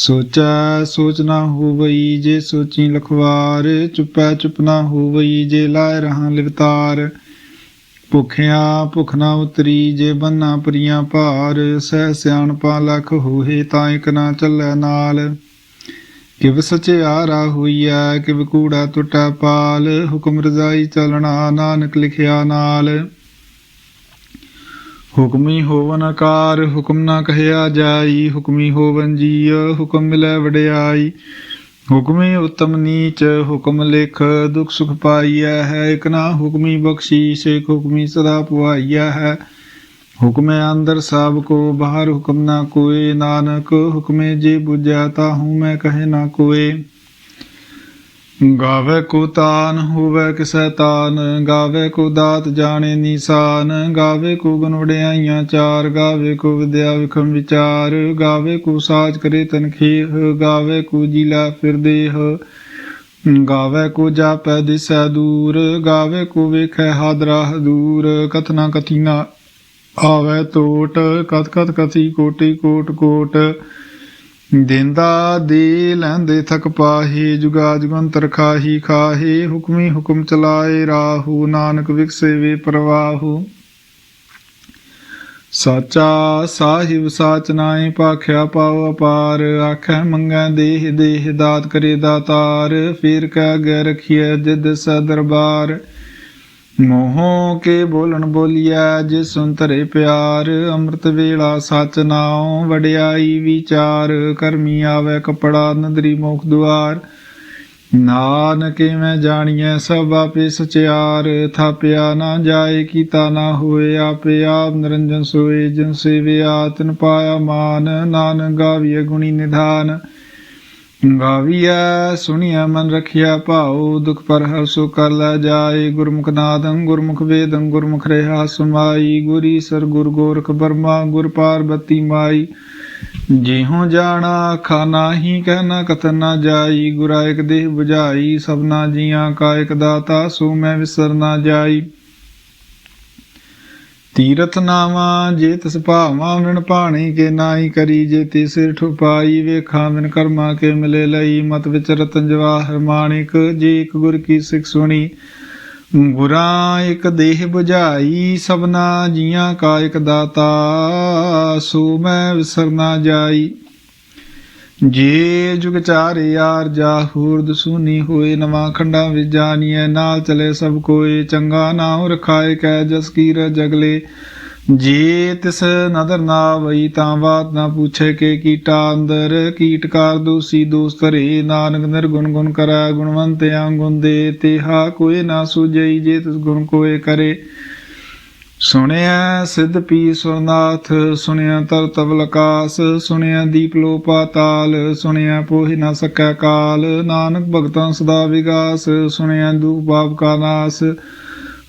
ਸੋਚੈ ਸੋਚ ਨਾ ਹੋਵਈ ਜੇ ਸੋਚੀ ਲਖਵਾਰ, ਚੁੱਪੈ ਚੁੱਪ ਨਾ ਹੋਵਈ ਜੇ ਲਾਇ ਰਹਾ ਲਿਵਤਾਰ। ਭੁਖਿਆ ਭੁਖ ਨਾ ਉਤਰੀ ਜੇ ਬੰਨਾ ਪਰੀਆਂ ਭਾਰ, ਸਹਿ ਸਿਆਣਪਾ ਲਖ ਹੋਏ ਤਾਂ ਇਕ ਨਾ ਚੱਲੈ ਨਾਲ। ਕਿਵ ਸਚਿਆਰਾ ਹੋਈਐ, ਕਿਵ ਕੂੜਾ ਟੁੱਟੈ ਪਾਲ, ਹੁਕਮ ਰਜ਼ਾਈ ਚਲਣਾ ਨਾਨਕ ਲਿਖਿਆ ਨਾਲ। ਹੁਕਮੀ ਹੋਵਨ ਆਕਾਰ, ਹੁਕਮ ਨਾ ਕਹਿਆ ਜਾਈ, ਹੁਕਮੀ ਹੋਵਨ ਜੀਅ ਹੁਕਮ ਮਿਲੈ ਵਡਿਆਈ। ਹੁਕਮੀ ਉਤਮ ਨੀਚ, ਹੁਕਮ ਲਿਖ ਦੁਖ ਸੁਖ ਪਾਈਐ ਹੈ, ਇਕ ਨਾ ਹੁਕਮੀ ਬਖ਼ਸ਼ੀ ਇਕ ਹੁਕਮੀ ਸਦਾ ਪੁਆਈਐ ਹੈ। ਹੁਕਮੇ ਅੰਦਰ ਸਭ ਕੋ, ਬਾਹਰ ਹੁਕਮ ਨਾ ਕੋਏ, ਨਾਨਕ ਹੁਕਮੇ ਜੇ ਬੁਝਿਆ ਤਾ ਹੂੰ ਮੈਂ ਕਹੇ ਨਾ ਕੋਏ। ਗਾਵੇ ਕੋ ਤਾਨ, ਹੋਵੇ ਕਿਸੈ ਤਾਨ, ਗਾਵੇ ਕੋ ਦਾਤ ਜਾਣੇ ਨੀਸਾਨ, ਗਾਵੇ ਕੋ ਗੁਣ ਵਡਿਆਈਆਂ ਚਾਰ, ਗਾਵੇ ਕੋ ਵਿਦਿਆ ਵਿਖਮ ਵਿਚਾਰ, ਗਾਵੇ ਕੋ ਸਾਜ ਕਰੇ ਤਨਖੇਹ, ਗਾਵੇ ਕੋ ਜੀਲਾ ਫਿਰਦੇਹ ਗਾਵੇ ਕੋ ਜਾਪੈ ਦਿਸੈ ਦੂਰ, ਗਾਵੇ ਕੋ ਵੇਖੈ ਹਾਦਰਾ ਦੂਰ ਕਥਨਾ ਕਥੀਨਾ ਆਵੇ ਟੋਟ ਕਤ ਕਤ ਕਥੀ ਕੋਟੀ ਕੋਟ ਕੋਟ। ਦਿੰਦਾ ਦੇ ਲੈਂਦੇ ਥਕ ਪਾਹੀ ਜੁਗਾ ਜੁਗੰਤਰ ਖਾਹੀ ਖਾਹੇ, ਹੁਕਮੀ ਹੁਕਮ ਚਲਾਏ ਰਾਹੂ, ਨਾਨਕ ਵਿਕਸੇ ਵੇ ਪ੍ਰਵਾਹੂ। ਸਾਚਾ ਸਾਹਿਬ ਸਾਚ ਨਾਏ ਪਾਖਿਆ ਪਾਉ ਅਪਾਰ ਆਖੈ ਮੰਗੈ ਦੇਹ ਦੇਹ ਦਾਤ ਕਰੇ ਦਾਤਾਰ, ਫੇਰ ਕੈ ਅਗੇ ਰਖੀਐ ਜਿਦ ਸਾ ਦਰਬਾਰ ਮੋਹ ਕੇ ਬੋਲਣ ਬੋਲਿਆ ਜੇ ਸੁਨ ਧਰੇ ਪਿਆਰ, ਅੰਮ੍ਰਿਤ ਵੇਲਾ ਸਚ ਨਾਉ, ਵਡਿਆਈ ਵਿਚਾਰ, ਕਰਮੀ ਆਵੇ ਕਪੜਾ, ਨਦਰੀ ਮੋਖ ਦੁਆਰ। ਨਾਨਕੇ ਮੈਂ ਜਾਣੀਐ, ਸਭ ਆਪੇ ਸਚਿਆਰ, ਥਾਪਿਆ ਨਾ ਜਾਏ, ਕੀਤਾ ਨਾ ਹੋਏ, ਆਪੇ ਆਪ ਨਿਰੰਜਨ ਸੋਏ, ਜਿਨ ਸੇਵਿਆ, ਤਨ ਪਾਇਆ ਮਾਨ, ਨਾਨਕ ਗਾਵੀਐ ਗੁਣੀ ਨਿਧਾਨ। ਗਾਵੀਐ, ਸੁਣੀਐ, ਮਨ ਰਖਿਆ ਭਾਉ, ਦੁਖ ਪਰ ਹਰ ਸੋ ਕਰ ਲੈ ਜਾਏ। ਗੁਰਮੁਖ ਨਾਦੰ, ਗੁਰਮੁਖ ਵੇਦੰ, ਗੁਰਮੁਖ ਰਹਾ ਸੁਮਾਈ। ਗੁਰੀ ਸਰ ਗੁਰ ਗੋਰਖ ਬਰਮਾ, ਗੁਰ ਪਾਰਬਤੀ ਮਾਈ। ਜਿਹੁ ਜਾਣਾ, ਖਾਨਾ ਹੀ ਕਹਿਣਾ ਕਥਨ ਨਾ ਜਾਈ। ਗੁਰਾਇਕ ਦੇਹ 부ਝਾਈ ਸਭਨਾ ਜੀਆਂ ਕਾ ਇਕ ਦਾਤਾ, ਸੋ ਮੈਂ ਵਿਸਰ ਨਾ ਜਾਈ। ਤੀਰਥ ਨਾਵਾ, ਜੇ ਤਿਸ ਭਾਵਾਂ ਵਿਣ ਪਾਣੀ ਕੇ ਨਾਹੀ ਕਰੀ, ਜੇ ਤੀ ਸਿਰ ਠੁਪਾਈ ਵੇਖਾਂ ਵਿਣ ਕਰਮਾ ਕੇ ਮਿਲੇ ਲਈ, ਮਤ ਵਿਚ ਰਤਨ ਜਵਾਹਰ ਮਾਣਿਕ ਜੇ ਇਕ ਗੁਰ ਕੀ ਸਿੱਖ ਸੁਣੀ, ਗੁਰਾਂ ਇਕ ਦੇਹ 부ਝਾਈ ਸਭਨਾ ਜੀਆਂ ਕਾ ਇਕ ਦਾਤਾ, ਸੋ ਮੈਂ ਵਿਸਰਨਾ ਜਾਈ। ਜੇ ਜੁਗ ਚਾਰੇ ਯਾਰ ਜਾਹੂਰ ਦਸੂਨੀ ਹੋਏ, ਨਵਾਂ ਖੰਡਾਂ ਵਿੱਚ ਜਾਣੀਐ, ਨਾਲ ਚਲੇ ਸਭ ਕੋਏ, ਚੰਗਾ ਨਾਮ ਰਖਾਏ ਕੈ ਜਸ ਕੀਰ ਜਗਲੇ। ਜੇ ਤਿਸ ਨਦਰ ਨਾ ਵਈ, ਤਾਂ ਬਾਤ ਨਾ ਪੁੱਛੇ ਕੇ ਕੀਟਾ ਅੰਦਰ ਕੀਟਕਾਰ ਦੋਸੀ ਦੋਸਤ ਰੇ ਨਾਨਕ ਨਿਰਗੁਣ ਗੁਣ ਕਰੈ ਗੁਣਵੰਤ ਅੰਗੁਣ ਦੇ, ਤੇਹਾ ਕੋਈ ਨਾ ਸੁਜਈ ਜੇ ਤਿਸ ਗੁਣ ਕੋਏ ਕਰੇ। ਸੁਣਿਆ ਸਿੱਧ ਪੀ ਸੁਨਾਥ ਸੁਣਿਆ ਤਰ ਤਵਲ ਆਕਾਸ ਸੁਣਿਆ ਦੀਪ ਲੋ ਪਾਤਾਲ ਸੁਣਿਆ ਪੋਹਿ ਨਾ ਸਕੈ ਕਾਲ, ਨਾਨਕ ਭਗਤਾਂ ਸਦਾ ਵਿਗਾਸ, ਸੁਣਿਆ ਦੁਖ ਪਾਪ ਕਾ ਨਾਸ।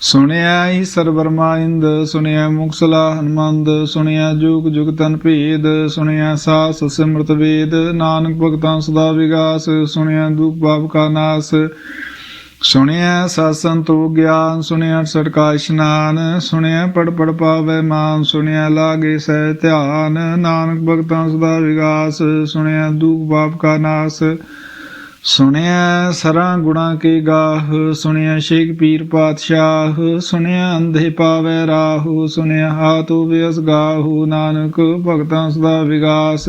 ਸੁਣਿਆ ਹੀ ਸਰਬਰਮਾ ਇੰਦ, ਸੁਣਿਆ ਮੁਕਸਲਾ ਹਨਮੰਦ, ਸੁਣਿਆ ਜੁਗ ਜੁਗ ਤਨ ਭੇਦ, ਸੁਣਿਆ ਸਾਸ ਸਿਮਰਤ ਵੇਦ, ਨਾਨਕ ਭਗਤਾਂ ਸਦਾ ਵਿਗਾਸ, ਸੁਣਿਆ ਦੁਖ ਪਾਪ ਕਾ ਨਾਸ। ਸੁਣਿਆ ਸਾਸਨ ਤੋ ਗਿਆਨ, ਸੁਣਿਆ ਸੜਕਾ ਇਸ਼ਨਾਨ, ਸੁਣਿਆ ਪੜ ਪੜ ਪਾਵੇ ਮਾਨ, ਸੁਣਿਆ ਲਾਗੇ ਸਹਿ ਧਿਆਨ, ਨਾਨਕ ਭਗਤਾਂ ਸਦਾ ਵਿਗਾਸ, ਸੁਣਿਆ ਦੁਖ ਪਾਪ ਕਾ ਨਾਸ, ਸੁਣਿਆ ਸਰਾਂ ਗੁਣਾ ਕੇ ਗਾਹ, ਸੁਣਿਆ ਸ਼ੇਖ ਪੀਰ ਪਾਤਸ਼ਾਹ, ਸੁਣਿਆ ਅੰਧੇ ਪਾਵੇ ਰਾਹੂ, ਸੁਣਿਆ ਹਾਤੂ ਵਿਸ ਗਾਹੂ, ਨਾਨਕ ਭਗਤਾਂ ਸਦਾ ਵਿਗਾਸ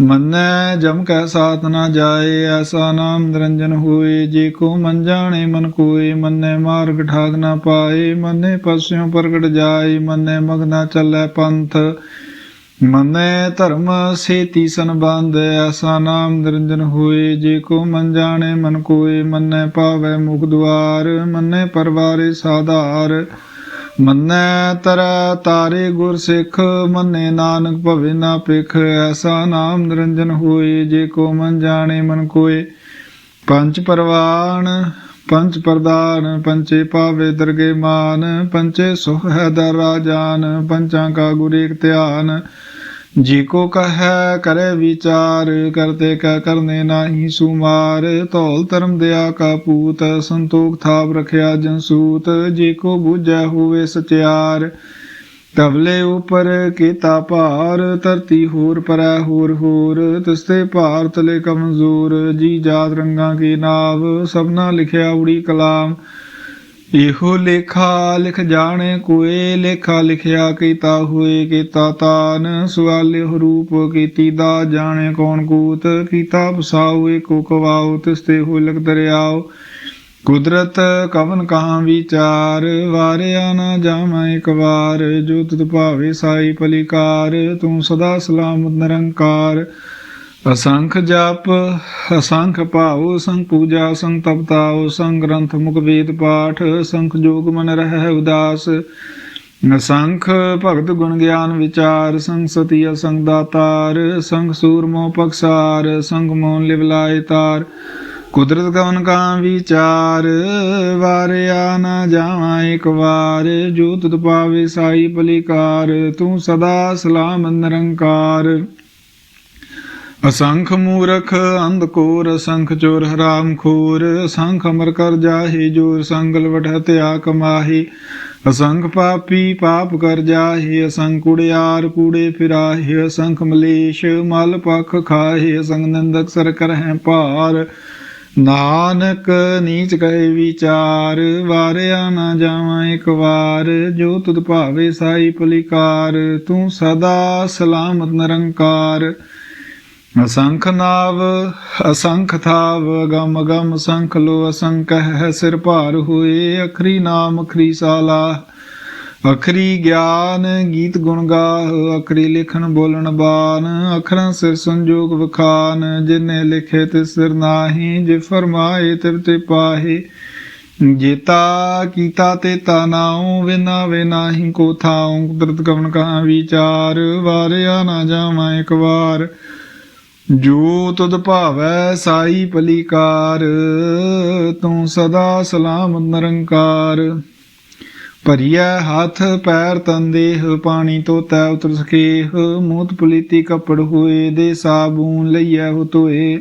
ਮੰਨੈ ਜਮ ਕੈ ਸਾਥ ਨਾ ਜਾਏ, ਐਸਾ ਨਾਮ ਨਿਰੰਜਨ ਹੋਏ, ਜੇ ਕੋ ਮਨ ਜਾਣੇ ਮਨ ਕੋਏ, ਮੰਨੈ ਮਾਰਗ ਠਾਗ ਨਾ ਪਾਏ, ਮੰਨੈ ਪਸਿਓ ਪ੍ਰਗਟ ਜਾਏ, ਮੰਨੈ ਮਗਨਾ ਚੱਲੈ ਪੰਥ। ਮੰਨੈ ਧਰਮ ਸੇਤੀ ਸੰਬੰਧ, ਐਸਾ ਨਾਮ ਨਿਰੰਜਨ ਹੋਏ, ਜੇ ਕੋ ਮਨ ਜਾਣੇ ਮਨ ਕੋਏ, ਮੰਨੈ ਪਾਵੈ ਮੁਖ ਦੁਆਰ, ਮੰਨੈ ਪਰਵਾਰੇ ਸਾਧਾਰ। ਮੰਨੈ ਤਰੈ ਤਾਰੇ ਗੁਰ ਸਿੱਖ, ਮੰਨੇ ਨਾਨਕ ਭਵੇ ਨਾ ਪਿਖ ਐਸਾ ਨਾਮ ਨਿਰੰਜਨ ਹੋਏ, ਜੇ ਕੋ ਮਨ ਜਾਣੇ ਮਨ ਕੋਏ। ਪੰਜ ਪਰਵਾਨ ਪੰਜ ਪ੍ਰਦਾਨ ਪੰਚੇ ਪਾਵੇ ਦਰਗੇ ਮਾਨ ਪੰਚੇ ਸੁਖ ਹੈ ਦਰ ਰਾਜਾਨ ਪੰਚਾਂ ਕਾ ਗੁਰ ਏਕ ਧਿਆਨ। ਜੀ ਕੋ ਕਹੈ ਕਰੇ ਵਿਚਾਰ, ਕਰਤੇ ਕੈ ਕਰਨੇ ਨਾਹੀ ਸੁਮਾਰ। ਧੌਲ ਧਰਮ ਦਿਆ ਕਾ ਪੂਤ, ਸੰਤੋਖ ਥਾਪ ਰਖਿਆ ਜਨਸੂਤ ਜੀ ਕੋ ਬੂਝੈ ਹੋਵੇ ਸਚਿਆਰ ਤਬਲੇ ਉਪਰ ਕੀਤਾ ਭਾਰ। ਧਰਤੀ ਹੋਰ ਪਰੈ ਹੋਰ ਹੋਰ, ਤਿਸਤੇ ਭਾਰ ਤਲੇ ਕਮਜ਼ੋਰ। ਜੀ ਜਾਤ ਰੰਗਾਂ ਕੀ ਨਾਵ, ਸਭਨਾ ਲਿਖਿਆ ਉੜੀ ਕਲਾਮ। ਇਹੋ ਲੇਖਾ ਲਿਖ ਜਾਣੇ ਕੋਏ, ਲੇਖਾ ਲਿਖਿਆ ਕੀਤਾ ਹੋਏ ਕੀਤਾ ਤਾਨ, ਸਵਾਲੇ ਰੂਪ ਕੀਤੀ ਦਾ ਜਾਣੇ ਕੌਣ ਕੂਤ, ਕੀਤਾ ਬਸਾਉ ਏਕੋ ਕਵਾਉ ਤਿਸਤੇ ਹੋ ਲਗ ਦਰਿਆਉ ਕੁਦਰਤ ਕਵਨ ਕਹਾਂ ਵਿਚਾਰ, ਵਾਰਿਆ ਨਾ ਜਾਵਾਂ ਇੱਕ ਵਾਰ, ਜੋ ਤੁਧ ਭਾਵੇ ਸਾਈ ਪਲਿਕਾਰ, ਤੂੰ ਸਦਾ ਸਲਾਮਤ ਨਿਰੰਕਾਰ। ਅਸੰਖ ਜਾਪ, ਅਸੰਖ ਭਾਉ ਸੰਗ ਪੂਜਾ ਸੰਗ ਤਪਤਾਉ ਸੰਗ ਗ੍ਰੰਥ ਮੁਖ ਵੇਦ ਪਾਠ ਸੰਖ ਜੋਗ ਮਨ ਰਹਿ ਉਦਾਸ। ਅਸੰਖ ਭਗਤ ਗੁਣ ਗਿਆਨ ਵਿਚਾਰ ਸੰਗ ਸਤੀ, ਅਸੰਖ ਦਾਤਾਰ ਸੰਖ ਸੂਰਮੋ ਪਕਸਾਰ ਸੰਗ ਮੋਨ ਲਿਵਲਾਇ ਤਾਰ। ਕੁਦਰਤ ਕਵਨ ਕਾ ਵਿਚਾਰ ਵਾਰਿਆ ਨਾ ਜਾਵਾਂ ਇੱਕ ਵਾਰ। ਜੋ ਤੁਧ ਪਾਵੇ ਸਾਈ ਪਲਿਕਾਰ ਤੂੰ ਸਦਾ ਸਲਾਮ ਨਿਰੰਕਾਰ। ਅਸੰਖ ਮੂਰਖ ਅੰਧਕੋਰ ਅਸੰਖ ਚੋਰ ਹਰਾਮ ਖੋਰ, ਅਸੰਖ ਅਮਰ ਕਰ ਜਾਹੀ, ਜੋਰ ਸੰਗਲ ਵਠ ਤਿਆ ਕਮਾਹੀ ਅਸੰਖ ਪਾਪੀ ਪਾਪ ਕਰ ਜਾਹੀ, ਅਸੰਖ ਕੁੜਿਆਰ ਕੂੜੇ ਫਿਰਾਹੇ, ਅਸੰਖ ਮਲੇਸ਼ ਮਲ ਪਖ ਖਾਹੇ, ਅਸੰਖ ਨੰਦਕ ਸਰ ਕਰਹਿ ਭਾਰ। ਨਾਨਕ ਨੀਚ ਕਹੇ ਵਿਚਾਰ, ਵਾਰਿਆ ਨਾ ਜਾਵਾਂ ਇੱਕ ਵਾਰ, ਜੋ ਤੁਧ ਭਾਵੇ ਸਾਈ ਪਲਿਕਾਰ, ਤੂੰ ਸਦਾ ਸਲਾਮਤ ਨਿਰੰਕਾਰ। ਅਸੰਖ ਨਾਵ ਅਸੰਖ ਥਾਵ ਗਮ ਗਮ ਸੰਖ ਲੋ ਅਸੰਖ ਹੈ ਸਿਰ ਭਾਰ ਹੋਏ, ਅਖਰੀ ਨਾਮ, ਅਖਰੀ ਸਾਲਾ। ਅਖਰੀ ਗਿਆਨ, ਗੀਤ ਗੁਣ ਗਾ ਅਖਰੀ ਲਿਖਣ, ਬੋਲਣ ਬਾਨ, ਅਖਰਾਂ ਸਿਰ ਸੰਜੋਗ ਵਖਾਨ, ਜਿਨੇ ਲਿਖੇ ਤੇ ਸਿਰ ਨਾਹੀ, ਜੇ ਫਰਮਾਏ ਤੇ ਤੇ ਪਾਹੇ। ਜੇਤਾ ਕੀਤਾ ਤੇ ਤਾ ਨਾਉ, ਵਿਨਾ ਵੇ ਨਾਹੀ ਕੋ ਥਾਉ, ਕੁਦਰਤ ਕਵਨ ਕਹਾ ਵਿਚਾਰ, ਵਾਰਿਆ ਨਾ ਜਾਵਾਂ ਇੱਕ ਵਾਰ। ਜੋ ਤੁਧ ਭਾਵੈ ਸਾਈ ਪਲੀਕਾਰ, ਤੂੰ ਸਦਾ ਸਲਾਮ ਨਿਰੰਕਾਰ। ਭਰੀਐ ਹੱਥ, ਪੈਰ, ਤਨ, ਦੇਹ, ਪਾਣੀ ਤੋਤੈ, ਉਤਰ ਸਕੇਹ ਮੂਤ ਪਲੀਤੀ ਕੱਪੜ ਹੋਏ, ਦੇ ਸਾਬੂਨ ਲਈਐ ਹੋ ਤੋਏ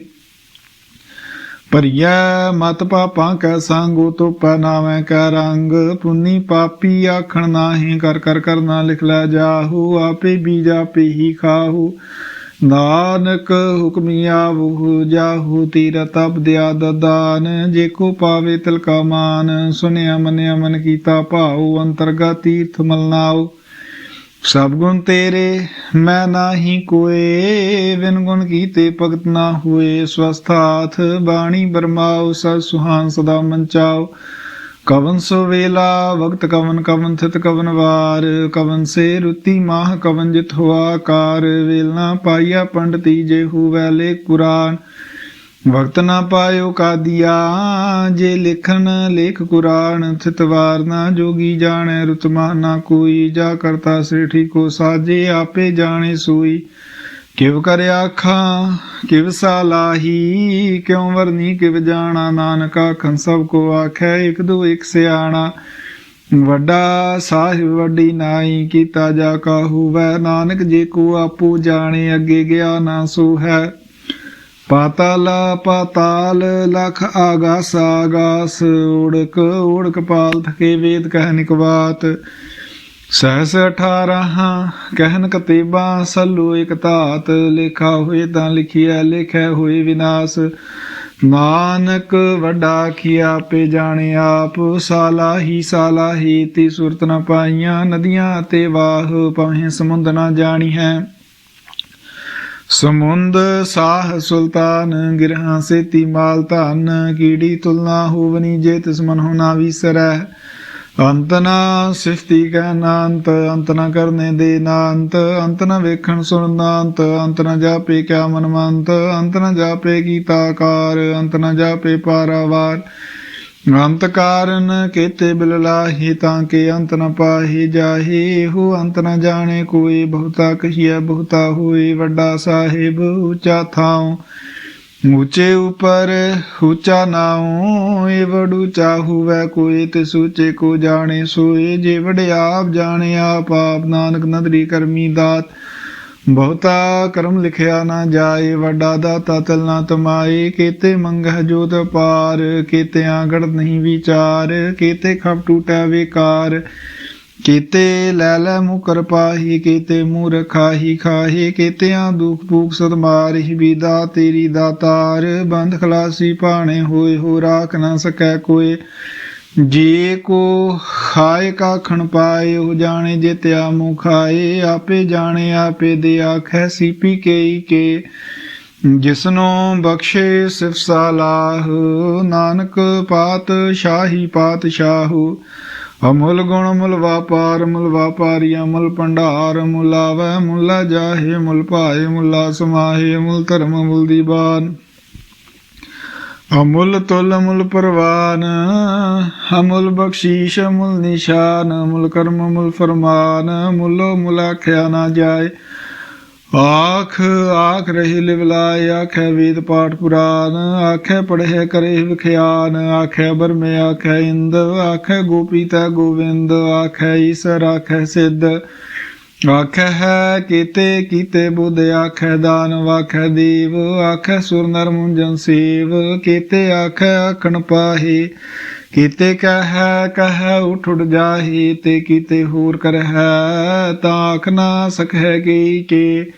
ਭਰੀਐ ਮਤ ਪਾਪਾਂ ਕੈ ਸੰਗੋ ਤੋ ਨਾਵੇਂ ਕੈ ਰੰਗ। ਪੁੰਨੀ ਪਾਪੀ ਆਖਣ ਨਾਹੀ, ਕਰ ਕਰ, ਕਰਨਾ ਲਿਖ ਲੈ ਜਾਹੂ, ਆਪੇ ਬੀਜ ਆਪੇ ਹੀ ਖਾਹੂ। ਨਾਨਕ ਹੁਕਮੀ ਆਵਹੁ ਜਾਹੂ ਤੀਰ ਤਪ ਦਿਆ ਦਦਾਨ ਜੇ ਕੋ ਪਾਵੇ ਤਿਲ ਕਾ ਮਾਨ ਸੁਨਿਆ ਮਨਿਆ ਮਨ ਕੀਤਾ ਭਾਉ, ਅੰਤਰਗਾ ਤੀਰਥ ਮਲਨਾਉ ਸਭ ਗੁਣ ਤੇਰੇ, ਮੈਂ ਨਾਹੀ ਕੋਏ ਵਿਨ ਗੁਣ ਕੀਤੇ ਭਗਤ ਨਾ ਹੋਏ ਸਵਸਥਾਥ ਬਾਣੀ ਬਰਮਾਉ ਸਦ ਸੁਹਾਨ ਸਦਾ ਮੰਚਾਉ ਕਵਨ ਸੋ ਵੇਲਾ, ਵਕਤ ਕਵਨ ਕਵਨ ਥਿਤ ਕਵਨ ਵਾਰ, ਕਵਨ ਸੇ ਰੁਤੀ ਮਾਹ ਕਵਨ ਜਿਤ ਹੋਆ ਕਾਰ ਵੇਲਨਾ ਪਾਈਆ ਪੰਡਤੀ ਜੇ ਹੂਵੈ ਲੇ ਕੁਰਾਨ। ਵਕਤ ਨਾ ਪਾਇਓ ਕਾਦੀਆ, ਜੇ ਲਿਖਣ ਲੇਖ ਕੁਰਾਨ, ਥਿਤ ਵਾਰ ਨਾ ਜੋਗੀ ਜਾਣੈ ਰੁਤਮਾ ਨਾ ਕੋਈ, ਜਾ ਕਰਤਾ ਸ੍ਰੇਠੀ ਕੋ ਸਾਜੇ ਆਪੇ ਜਾਣੇ ਸੋਈ। ਕਿਵ ਕਰ ਆਖਾਂ, ਕਿਵ ਸਾਲਾਹੀ ਕਿਉ ਵਰਨੀ ਕਿਵ ਜਾਣਾ? ਨਾਨਕ ਆਖਣ, ਸਭ ਕੋ ਆਖੈ, ਇਕ ਦੋ ਇਕ ਸਿਆਣਾ। ਵੱਡਾ ਸਾਹਿਬ ਵੱਡੀ ਨਾਈ ਕੀਤਾ ਜਾ ਕਾਹੂ ਵੈ। ਨਾਨਕ ਜੇ ਕੋ ਆਪੂ ਜਾਣੇ, ਅੱਗੇ ਗਿਆ ਨਾ ਸੋ ਹੈ। ਪਾਤਾਲ ਪਾਤਾਲ, ਲਖ ਆਗਾਸ ਆਗਾਸ। ਉੜਕ ਉੜਕ ਪਾਲ, ਥਕੇ ਵੇਦ ਕਹਿ ਨਿਕਵਾਤ ਸਹਸ 18 ਕਹਿਨ ਕਤੀਬਾ, ਸੱਲੂ ਇਕ ਧਾਤ, ਲਿਖਾ ਹੋਏ ਤਾਂ ਲਿਖਿਆ ਲਿਖੈ ਹੋਏ ਵਿਨਾਸ਼। ਨਾਨਕ ਵੱਡਾ ਕੀਆ ਪੇ ਜਾਣੇ ਆਪ, ਸਾਲਾ ਹੀ ਸਾਲਾ ਹੀ, ਤੀ ਸੁਰਤ ਨ ਪਾਈਆਂ, ਨਦੀਆਂ ਤੇ ਵਾਹ ਪਵੇਂ ਸਮੁੰਦ ਨ ਜਾਣੀ ਹੈ ਸਮੁੰਦ ਸਾਹ ਸੁਲਤਾਨ, ਗਿਰਹਾਂ ਸੇਤੀ ਮਾਲ ਧਨ, ਕੀੜੀ ਤੁਲਨਾ ਹੋਵਨੀ ਜੇ ਤਿਸ ਮਨ ਹੋਣਾ ਵਿਸਰੈ। ਅੰਤ ਨਾ ਸਿਫਤੀ ਕੈ ਨਾਂਤ, ਅੰਤ ਨਾ ਕਰਨੇ ਦੇ ਨਾਂਤ, ਅੰਤ ਨਾ ਵੇਖਣ ਸੁਣ ਨਾਂਤ, ਅੰਤ ਨਾ ਜਾਪੇ ਕਿਆ ਮਨ ਮੰਤ, ਅੰਤ ਨਾ ਜਾਪੇ ਕੀਤਾਕਾਰ ਅੰਤ ਨਾ ਜਾਪੇ ਪਾਰਾਵਾਰ। ਅੰਤ ਕਾਰਨ ਕੇਤੇ ਬਿਲ ਲਾਹੀ, ਤਾਂ ਕੇ ਅੰਤ ਨ ਪਾਹੀ ਜਾਹੀ। ਹੋ ਅੰਤ ਨ ਜਾਣੇ ਕੋਈ ਬਹੁਤਾ ਕਹੀਐ, ਬਹੁਤਾ ਹੋਏ ਵੱਡਾ ਸਾਹਿਬ, ਉੱਚਾ ਥਾਉ। ਉੱਚੇ ਉਪਰ ਉੱਚਾ ਨਾਉ, ਏ ਵਡ ਉੱਚਾ ਹੋਵੇ ਕੋਈ ਤੇ ਸੂਚੇ ਕੋ ਜਾਣੇ ਸੋਏ, ਜੇ ਵਡਿਆਪ ਜਾਣੇ ਆਪ ਨਾਨਕ ਨਦਰੀ ਕਰਮੀ ਦਾਤ। ਬਹੁਤਾ ਕਰਮ ਲਿਖਿਆ ਨਾ ਜਾਏ, ਵੱਡਾ ਦਾਤਾ ਤਲ ਨਾ ਤਮਾਏ, ਕੀਤੇ ਮੰਗਹ ਜੋਤ ਪਾਰ ਕੀਤੇ ਆਂਗੜ ਨਹੀਂ ਵਿਚਾਰ, ਕੀਤੇ ਖਪ ਟੂਟੈ ਵਿਕਾਰ। ਕੀਤੇ ਲੈ ਲੈ ਮੁਕਰ ਪਾਹੀ, ਕੀਤੇ ਮੂਰ ਖਾਹੀ ਖਾਹੀ, ਕੀਤਿਆਂ ਦੁਖ ਭੂਖ ਸਦ ਮਾਰਹਿ, ਵਿਦਾ ਤੇਰੀ ਦਾਤਾਰ, ਬੰਧ ਖਲਾਸੀ ਪਾਣੇ ਹੋਏ, ਹੋ ਰਾਖ ਨਾ ਸਕੈ ਕੋਏ। ਜੇ ਕੋ ਖਾਏ ਕਾ ਖਣ ਪਾਏ, ਉਹ ਜਾਣੇ ਜੇ ਤਿਆ ਮੁ ਖਾਏ ਆਪੇ ਜਾਣੇ, ਆਪੇ ਦੇ ਆਖੈ ਸੀ ਪੀ ਕੇ। ਜਿਸਨੂੰ ਬਖਸ਼ੇ ਸਿਫ ਸਾਲਾਹ, ਨਾਨਕ ਪਾਤ ਸ਼ਾਹੀ ਪਾਤ ਸ਼ਾਹੂ ਅਮੁੱਲ ਗੁਣ ਮੁੱਲ ਵਾਪਾਰ ਮੁਲ ਵਾਪਾਰੀ, ਅਮੁੱਲ ਭੰਡਾਰ ਮੁਲ ਆਵੈ ਮੁੱਲਾ ਜਾਹੇ ਮੁਲ ਭਾਏ ਮੁੱਲਾ ਸਮਾਹੇ ਮੁਲ ਧਰਮ ਮੁਲ ਦੀਵਾਨ ਅਮੁੱਲ ਤੁਲ ਮੁਲ ਪਰਵਾਨ, ਅਮੁੱਲ ਬਖਸ਼ੀਸ਼ ਮੁਲ ਨਿਸ਼ਾਨ ਮੁਲ ਕਰਮ ਮੁੱਲ ਫਰਮਾਨ ਮੁੱਲੋ ਮੁਲ ਆਖਿਆ ਨਾ ਜਾਏ। ਆਖ ਆਖ ਰਹੀ ਲਿਵਲਾਇ, ਆਖੈ ਵੇਦ ਪਾਠ ਪੁਰਾਨ, ਆਖੈ ਪੜ੍ਹੇ ਕਰੇ ਵਿਖਿਆਨ, ਆਖੈ ਬਰਮੇ ਆਖੈ ਇੰਦ, ਆਖੈ ਗੋਪੀ ਤੈ ਗੋਵਿੰਦ, ਆਖੈ ਈਸਰ, ਆਖੈ ਸਿੱਧ। ਆਖੈ ਹੈ ਕੀਤੇ ਕੀਤੇ ਬੁੱਧ, ਆਖੈ ਦਾਨ, ਆਖੈ ਦੀਵ, ਆਖੈ ਸੁਰ ਨਰ ਮੁੰਜਨ ਸੇਵ। ਕੀਤੇ ਆਖੈ ਆਖਣ ਪਾਹੀ ਕੀਤੇ ਕਹਿ ਕਹਿ ਉਠ ਉਠ ਜਾਹੀ ਤੇ ਕੀਤੇ ਹੋਰ ਕਰਹਿ ਤਾਂ ਨਾ ਸਕੈ ਕੀ ਕੇ।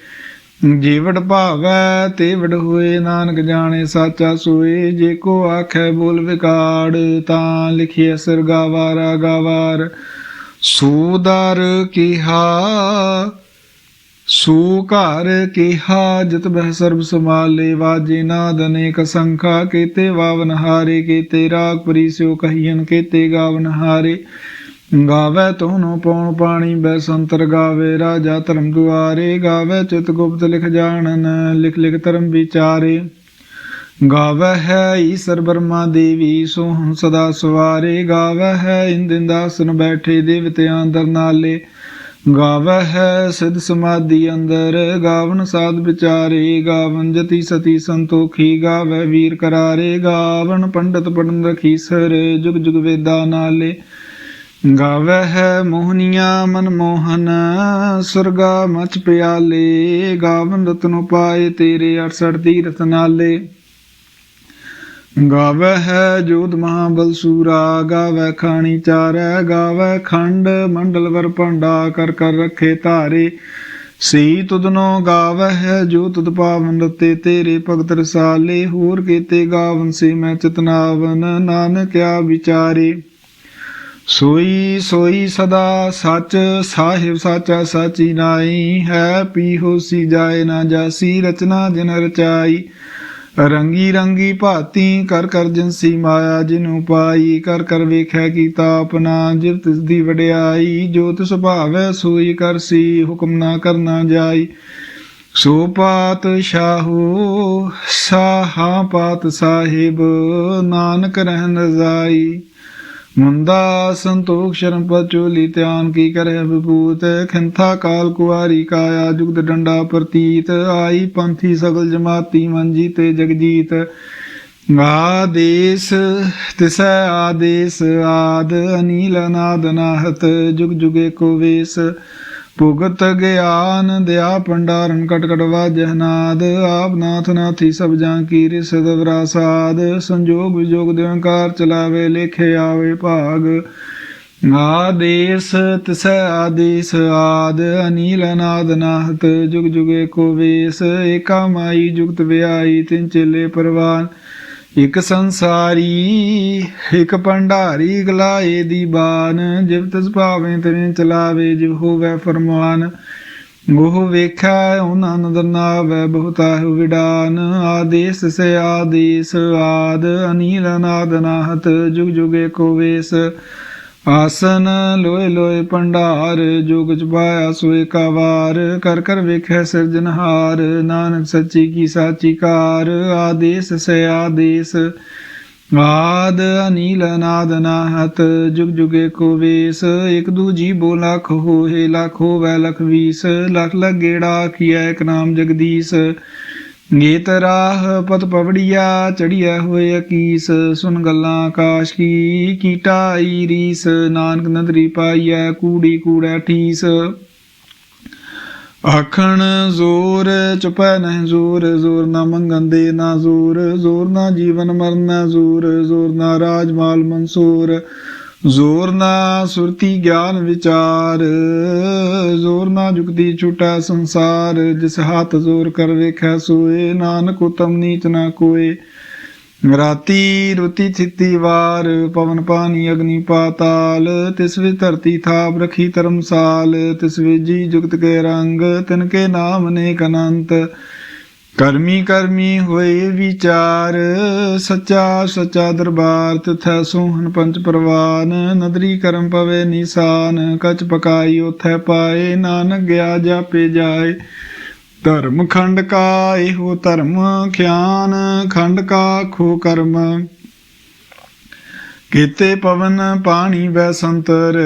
ਜੀਵੜ ਭਾਵੈ ਤੇ ਵੜ ਹੋਏ, ਨਾਨਕ ਜਾਣੇ ਸਾਚਾ ਸੋਏ, ਜੇ ਕੋ ਆਖੈ ਬੋਲ ਵਿਕਾੜ ਤਾਂ ਲਿਖਿਐ ਸਿਰ ਗਾਵਾਰਾ, ਗਾਵਾਰ। ਸੂਦਰ ਕੀਹਾ ਸੂ ਘਰ ਕੇਹਾ, ਜਿਤ ਬਹਿ ਸਰਬ ਸਮਾਲੇ ਵਾਜੇ ਨਾਦ ਅਨੇਕ ਸੰਖਾ, ਕੀਤੇ ਵਾਵਨ ਹਾਰੇ, ਕੇਤੇ ਰਾਗ ਪਰੀ ਸਿਓ ਕਹੀਨ ਕੀਤੇ ਗਾਵਨ ਹਾਰੇ। ਗਾਵੇ ਤੋਨੋ ਪਉਣ ਪਾਣੀ ਬੈ ਸੰਤਰ ਗਾਵੇ, ਰਾਜਾ ਧਰਮ ਦੁਆਰੇ। ਗਾਵੇ ਚਿਤ ਗੁਪਤ ਲਿਖ ਜਾਣਨ, ਲਿਖ ਲਿਖ ਧਰਮ ਵਿਚਾਰੇ। ਗਾਵੇ ਹੈ ਈਸਰ ਬਰਮਾ ਦੇਵੀ, ਸੋਹਣ ਸਦਾ ਸਵਾਰੇ। ਗਾਵੇ ਹੈ ਇੰਦਿੰਦਾਸਨ ਬੈਠੇ, ਦੇਵਤਿਆਂ ਅੰਦਰ ਨਾਲੇ। ਗਾਵੇ ਹੈ ਸਿਧ ਸਮਾਧੀ ਅੰਦਰ, ਗਾਵਨ ਸਾਧ ਵਿਚਾਰੇ, ਗਾਵਨ ਜਤੀ ਸਤੀ ਸੰਤੋਖੀ ਗਾਵੈ ਵੀਰ ਕਰਾਰੇ, ਗਾਵਨ ਪੰਡਤ ਪੜਨ ਰਖੀ ਸਰ ਜੁਗ ਜੁਗ ਵੇਦਾ ਨਾਲੇ। ਗਾਵੇ ਹੈ ਮੋਹਨੀਆ ਮਨ ਮੋਹਨ, ਸੁਰਗਾ ਮਚ ਪਿਆਲੇ, ਗਾਵਨ ਰਤਨ ਪਾਏ ਤੇਰੇ 68 ਤੀਰਥ ਨਾਲੇ। ਗਾਵੇ ਹੈ ਜੋਤ ਮਹਾਬਲ ਸੂਰਾ, ਗਾਵੇ ਖਾਣੀ ਚਾਰੈ, ਗਾਵੇ ਖੰਡ, ਮੰਡਲ ਵਰ ਭੰਡਾ, ਕਰ ਕਰ ਰਖੇ ਧਾਰੇ। ਸੀ ਤੁਧਨੋ ਗਾਵੇ ਹੈ ਜੋ ਤੁਧ ਪਾਵਨ ਰਤੇ, ਤੇਰੇ ਭਗਤ ਰਸਾਲੇ, ਹੋਰ ਕੀਤੇ ਗਾਵਨ ਸੇ ਮੈਂ ਚਤਨਾਵਨ ਨਾਨਕਿਆ ਵਿਚਾਰੇ। ਸੋਈ ਸੋਈ ਸਦਾ ਸਚ, ਸਾਹਿਬ ਸਾਚਾ ਸਾਚੀ ਨਾਈ ਹੈ ਪੀ ਹੋਸੀ ਜਾਏ ਨਾ ਜਾਸੀ, ਰਚਨਾ ਜਿਨ ਰਚਾਈ। ਰੰਗੀ ਰੰਗੀ ਭਾਤੀ ਕਰ ਕਰ ਜਨਸੀ ਮਾਇਆ ਜਿਨੂ ਪਾਈ, ਕਰ ਕਰ ਵੇਖੈ ਕੀਤਾ ਆਪਣਾ, ਜਿਵ ਤਿਸ ਦੀ ਵਡਿਆਈ ਜੋਤ ਤਿਸ ਭਾਵੈ ਸੋਈ ਕਰਸੀ ਹੁਕਮ ਨਾ ਕਰਨਾ ਜਾਈ। ਸੋ ਪਾਤ ਸ਼ਾਹੂ ਸਾਹਾ ਪਾਤ ਸਾਹਿਬ, ਨਾਨਕ ਰਹਿਨ ਰਜ਼ਾਈ ਮੁੰਦਾ ਸੰਤੋਖ ਸ਼ਰਮ ਪਚੋਲੀ ਧਿਆਨ ਕੀ ਕਰੇ ਵਿਭੂਤ ਖੰਥਾ ਕਾਲ ਕੁਆਰੀ ਕਾਇਆ ਜੁਗਦ ਡੰਡਾ ਪ੍ਰਤੀਤ। ਆਈ ਪੰਥੀ ਸਗਲ ਜਮਾਤੀ ਮੰਜੀ ਤੇ ਜਗਜੀਤ। ਆਦੇਸ ਤਿਸੈ ਆਦੇਸ ਆਦ, ਅਨੀਲ ਅਨਾਦ ਨਾਹਤ, ਜੁਗ ਜੁਗੇ ਕੋ ਵੇਸ। ਭੁਗਤ ਗਿਆਨ ਦਿਆ ਭੰਡਾਰਨ ਕਟ ਕਟ ਵਾਜਹਨਾਦ ਆਪ ਨਾਥ ਨਾਥੀ ਸਭ ਜਾਂ ਕੀ ਰਿਸਦ ਵਿਰਾਸਾਦ, ਸੰਜੋਗ ਵਿਜੋਗ ਦੇ ਓੰਕਾਰ ਚਲਾਵੇ, ਲੇਖੇ ਆਵੇ ਭਾਗ। ਆਦੇਸ ਤਿਸੈ ਆਦੇਸ ਆਦ, ਅਨੀਲ ਅਨਾਦ ਨਾਹਤ, ਜੁਗ ਜੁਗੇ ਕੋ ਵੇਸ, ਏਕਾ ਮਾਈ ਜੁਗਤ ਵਿਆਈ ਤਿੰਨ ਚੇਲੇ ਪਰਵਾਨ। ਇਕ ਸੰਸਾਰੀ, ਇਕ ਭੰਡਾਰੀ ਗਲਾਏ ਦੀ ਬਾਨ, ਜਿਵ ਤਿਸ ਭਾਵੇਂ ਤਿਵੇਂ ਚਲਾਵੇ, ਜਿਵ ਹੋਵੇ ਫਰਮਾਨ। ਉਹ ਵੇਖੈ, ਉਹਨਾਂ ਨਦਰ ਨਾਵੈ, ਬਹੁਤਾ ਹੈ ਵਿਡਾਨ। ਆਦੇਸ ਸੇ ਆਦੇਸ, ਆਦ ਅਨੀਲ ਨਾਦ ਨਾਹਤ, ਜੁਗ ਜੁਗੇ ਕੋ ਵੇਸ। ਆਸਨ ਲੋਏ ਲੋਏ ਪੰਡਾਰ, ਜੁਗ ਜਪਾਇਆ ਸੋਏ ਕਾ ਵਾਰ ਕਰ ਕਰ ਵੇਖੈ ਸਿਰਜਨਹਾਰ ਨਾਨਕ ਸੱਚੀ ਕੀ ਸਾਚੀ ਕਾਰ, ਆਦੇਸ ਸੇ ਆਦੇਸ। ਆਦ ਅਨੀਲ ਅਨਾਦ ਨਾਹਤ, ਜੁਗ ਜੁਗੇ ਕੋ ਵੇਸ, ਇਕ ਦੂਜੀ ਬੋ ਲਖ ਹੋਏ, ਲਖ ਹੋਵੈ ਲਖ ਵੀਸ, ਲਖ ਲਖ ਗੇੜਾ ਕੀਆ ਇਕ ਨਾਮ ਜਗਦੀਸ਼। ਗੀਤ ਰਾਹ ਪਤ ਪਵੜੀਆ ਚੜੀਐ ਹੋਏ ਅਕੀਸ ਸੁਨ ਗੱਲਾਂ ਆਕਾਸ਼ ਕੀ ਕੀਟਾ ਰੀਸ, ਨਾਨਕ ਨਦਰੀ ਪਾਈਐ, ਕੂੜੀ ਕੂੜੈ ਠੀਸ। ਆਖਣ, ਜ਼ੋਰ ਚੁਪੈ ਨਹੀਂ ਜ਼ੋਰ ਜ਼ੋਰ ਨਾ ਮੰਗਨ ਦੇ ਨਾ ਜ਼ੋਰ ਜ਼ੋਰ ਨਾ ਜੀਵਨ ਮਰਨ ਨਾ ਜ਼ੋਰ ਜ਼ੋਰ ਨਾ ਰਾਜ ਮਾਲ ਮਨਸੂਰ। ਜ਼ੋਰ ਨਾ ਸੁਰਤੀ ਗਿਆਨ ਵਿਚਾਰ, ਜ਼ੋਰ ਨਾ ਜੁਗਦੀ ਛੁਟਾ ਸੰਸਾਰ, ਜਿਸ ਹੱਥ ਜ਼ੋਰ ਕਰ ਵੇਖੈ ਸੋਏ, ਨਾਨਕ ਉਤਮ ਨੀਚ ਨਾ ਕੋਏ। ਰਾਤੀ ਰੁਤੀ ਥਿਤੀ ਵਾਰ, ਪਵਨ ਪਾਣੀ ਅਗਨੀ ਪਾਤਾਲ, ਤਿਸ ਵਿੱਚ ਧਰਤੀ ਥਾਪ ਰਖੀ ਧਰਮਸਾਲ, ਤਿਸ ਵਿੱਚ ਜੀ ਜੁਗਤ ਕੇ ਰੰਗ, ਤਿਨ ਕੇ ਨਾਮ ਨੇ ਅਨੰਤ। ਕਰਮੀ ਕਰਮੀ ਹੋਏ ਵਿਚਾਰ, ਸੱਚਾ ਸੱਚਾ ਦਰਬਾਰ ਤਿਥੈ ਸੋਹਣ ਪੰਚ ਪ੍ਰਵਾਨ, ਨਦਰੀ ਕਰਮ ਪਵੇ ਨਿਸ਼ਾਨ, ਕਚ ਪਕਾਈ ਉਥੈ ਪਾਏ, ਨਾਨਕ ਗਿਆ ਜਾਪੇ ਜਾਏ। ਧਰਮ ਖੰਡ ਕਾ ਇਹੋ ਧਰਮ ਖਿਆਨ, ਖੰਡ ਕਾ ਖੋ ਕਰਮ। ਕੀਤੇ ਪਵਨ ਪਾਣੀ ਵੈ ਸੰਤਰ,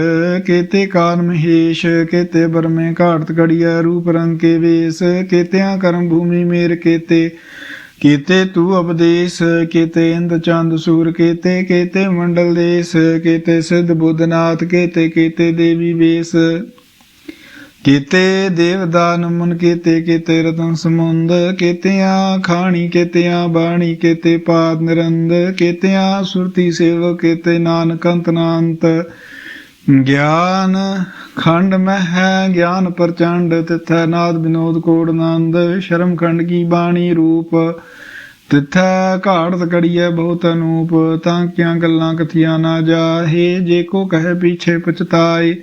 ਕੀਤੇ ਕਾਨ ਮਹੇਸ਼, ਕੀਤੇ ਬਰਮੇ ਘਾਟ ਘੜੀਐ ਰੂਪ ਰੰਗ ਕੇ ਵੇਸ, ਕੀਤਿਆਂ ਕਰਮ ਭੂਮੀ ਮੇਰ ਕੀਤੇ। ਕੀਤੇ ਤੂ ਉਪਦੇਸ਼, ਕੀਤੇ ਇੰਦ ਚੰਦ ਸੂਰ ਕੀਤੇ ਕੀਤੇ ਮੰਡਲ ਦੇਸ, ਕੀਤੇ ਸਿੱਧ ਬੁੱਧਨਾਥ, ਕੀਤੇ ਕੀਤੇ ਦੇਵੀ ਵੇਸ। ਕੀਤੇ ਦੇਵਦਾਨ ਮਨ ਕੀਤੇ ਕੀਤੇ ਰਤਨ ਸਮੁੰਦ ਕੀਤਿਆਂ ਖਾਣੀ, ਕੀਤਿਆਂ ਬਾਣੀ, ਕੀਤੇ ਪਾਦ ਨਿਰੰਦ, ਕੀਤਿਆਂ ਸੁਰਤੀ ਸੇਵਕ, ਕੀਤੇ ਨਾਨਕ ਅੰਤ ਗਿਆਨ ਖੰਡ ਮਹਿ, ਗਿਆਨ ਪ੍ਰਚੰਡ, ਤਿਥੈ ਨਾਦ ਬਿਨੋਦ ਕੋੜ ਨੰਦ। ਸ਼ਰਮ ਖੰਡ ਕੀ ਬਾਣੀ ਰੂਪ, ਤਿਥੈ ਘਾੜਤ ਕੜੀਐ ਬਹੁਤ ਅਨੂਪ। ਤਾਂ ਕਿਆਂ ਗੱਲਾਂ ਕਥੀਆਂ ਨਾ ਜਾਹੇ, ਜੇ ਕੋ ਕਹੇ ਪੀਛੇ ਪਛਤਾਏ।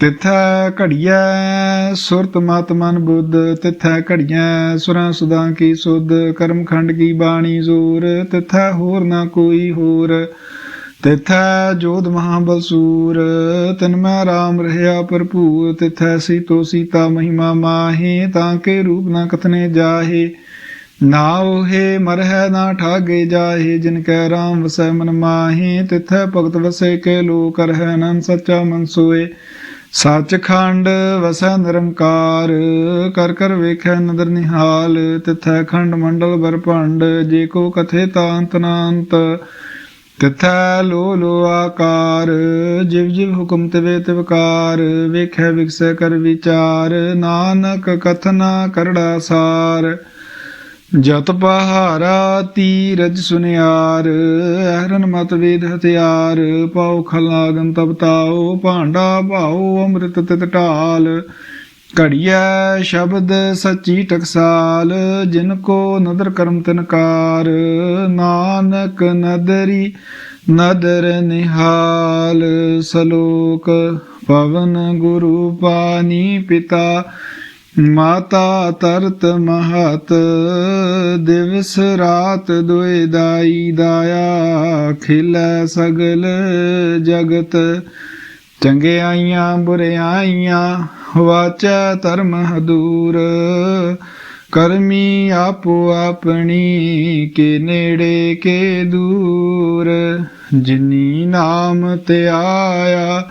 ਤਿਥੈ ਘੜੀਐ ਸੁਰਤ ਮਤ ਮਨ ਬੁੱਧ ਤਿਥੈ ਘੜੀਐ ਸੁਰਾਂ ਸੁਦਾਂ ਕੀ ਸੁਧ, ਕਰਮ ਖੰਡ ਕੀ ਬਾਣੀ ਜ਼ੋਰ, ਤਿਥੈ ਹੋਰ ਨਾ ਕੋਈ ਹੋਰ। ਤਿਥੈ ਜੋਧ ਮਹਾਬਲਸੂਰ ਤਨ ਮੈਂ ਰਾਮ ਰਹਿਆ ਭਰਪੂਰ, ਤਿਥੈ ਸੀਤੋ ਸੀਤਾ ਮਹਿਮਾ ਮਾਹੇ, ਤਾਂ ਕੇ ਰੂਪ ਨਾ ਕਥਨੇ ਜਾਹੇ। ਨਾ ਉਹੇ ਮਰਹਿ ਨਾ ਠਾਗੇ ਜਾਹੇ, ਜਿਨ ਕੈ ਰਾਮ ਵਸੈ ਮਨ ਮਾਹੇ, ਤਿਥੈ ਭਗਤ ਵਸੈ ਕੇ ਲੋਕ ਰਹਿ ਅਨੰਦ ਸੱਚਾ ਮਨ ਸੋਏ। ਸੱਚਖੰਡ ਵਸੈ ਨਿਰੰਕਾਰ, ਕਰ ਕਰ ਵੇਖੈ ਨਦਰ ਨਿਹਾਲ, ਤਿਥੈ ਖੰਡ ਮੰਡਲ ਬਰਪੰਡ ਜੇ ਕੋ ਕਥੇ ਤਾਂਤ ਨਾੰਤ, ਤਿਥੈ ਲੋ ਲੋ ਆਕਾਰ, ਜਿਵ ਜਿਵ ਹੁਕਮ ਤਿਵੇ ਤਿਵਕਾਰ ਵੇਖੈ ਵਿਗਸੈ ਕਰ ਵਿਚਾਰ, ਨਾਨਕ ਕਥਨਾ ਕਰੜਾ ਸਾਰ। ਜਤ ਪਹਾਰਾ ਤੀਰਜ ਸੁਨਿਆਰ ਅਹਰਨ ਮਤ ਵੇਦ ਹਥਿਆਰ, ਪਾਉ ਖਲਾਗਨ ਤਬ ਭਾਂਡਾ ਭਾਉ, ਅੰਮ੍ਰਿਤ ਤਿਤ ਢਾਲ। ਘੜੀਐ ਸ਼ਬਦ ਸੱਚੀ ਟਕਸਾਲ, ਜਿਨ ਕੋ ਨਦਰ ਕਰਮ ਤਨਕਾਰ ਨਾਨਕ ਨਦਰੀ ਨਦਰ ਨਿਹਾਲ, ਸਲੋਕ ਪਵਨ ਗੁਰੂ ਪਾਣੀ ਪਿਤਾ ਮਾਤਾ ਤਰਤ ਮਹਤ, ਦਿਵਸ ਰਾਤ ਦੁਇ ਦਾਈ ਦਾਇਆ, ਖਿਲੈ ਸਗਲ ਜਗਤ। ਚੰਗਿਆਈਆਂ ਬੁਰਿਆਈਆਂ ਵਾਚੈ ਧਰਮ ਹਦੂਰ। ਕਰਮੀ ਆਪੋ ਆਪਣੀ, ਕੇ ਨੇੜੇ, ਕੇ ਦੂਰ। ਜਿਨੀ ਨਾਮ ਤੇ ਆਇਆ